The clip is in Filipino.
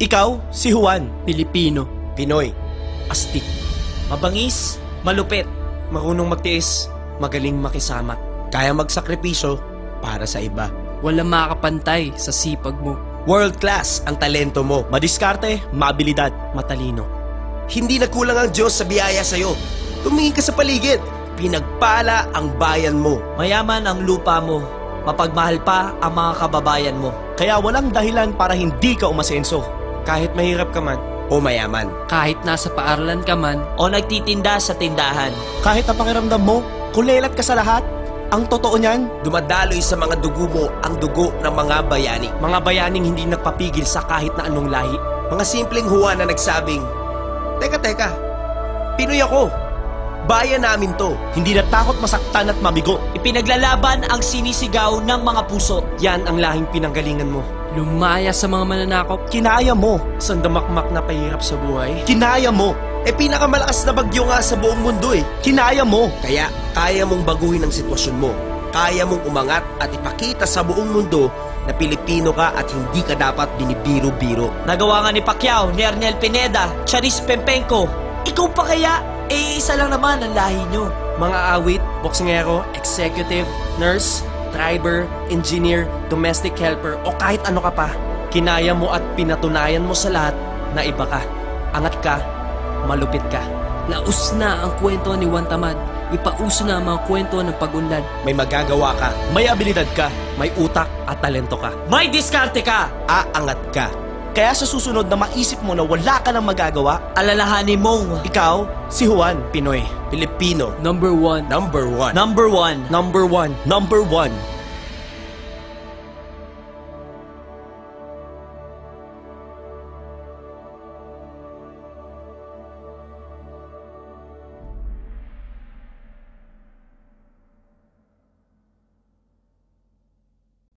Ikaw, si Juan. Pilipino. Pinoy. Astig. Mabangis, malupit, marunong magtiis, magaling makisama. Kaya magsakripisyo para sa iba. Walang makakapantay sa sipag mo. World class ang talento mo. Madiskarte, mabilidad, matalino. Hindi nagkulang ang Diyos sa biyaya sa'yo. Tumingin ka sa paligid. Pinagpala ang bayan mo. Mayaman ang lupa mo, mapagmahal pa ang mga kababayan mo. Kaya walang dahilan para hindi ka umasenso. Kahit mahirap ka man, O mayaman. Kahit nasa paaralan ka man, o nagtitinda sa tindahan. Kahit ang pakiramdam mo, kulelat ka sa lahat. Ang totoo niyan, dumadaloy sa mga dugo mo ang dugo ng mga bayani. Mga bayaning hindi nagpapigil sa kahit na anong lahi. Mga simpleng Juan na nagsabing, Teka, teka, Pinoy ako. Bayan namin to. Hindi natakot masaktan at mabigo. Ipinaglalaban ang sinisigaw ng mga puso. Yan ang lahing pinanggalingan mo. Lumaya sa mga mananakop. Kinaya mo. Sandamakmak na pahirap sa buhay. Kinaya mo. Eh pinakamalakas na bagyo nga sa buong mundo eh. Kinaya mo. Kaya kaya mong baguhin ang sitwasyon mo. Kaya mong umangat at ipakita sa buong mundo na Pilipino ka at hindi ka dapat binibiro-biro. Nagawa nga ni Pacquiao, ni Arnel Pineda, Charis Pempenko. Ikaw pa kaya? Eh, isa lang naman ang lahi nyo. Mga awit, boksingero, executive, nurse, driver, engineer, domestic helper o kahit ano ka pa, kinaya mo at pinatunayan mo sa lahat na iba ka. Angat ka, malupit ka. Naus na ang kwento ni Juan Tamad. Ipauso na ang mga kwento ng pag-unlad. May magagawa ka. May abilidad ka. May utak at talento ka. May diskarte ka! Aangat ka. Kaya sa susunod na maisip mo na wala ka nang magagawa, Alalahanin mong ikaw, si Juan, Pinoy. Pilipino, Number one. number one. number one. Number one. Number one.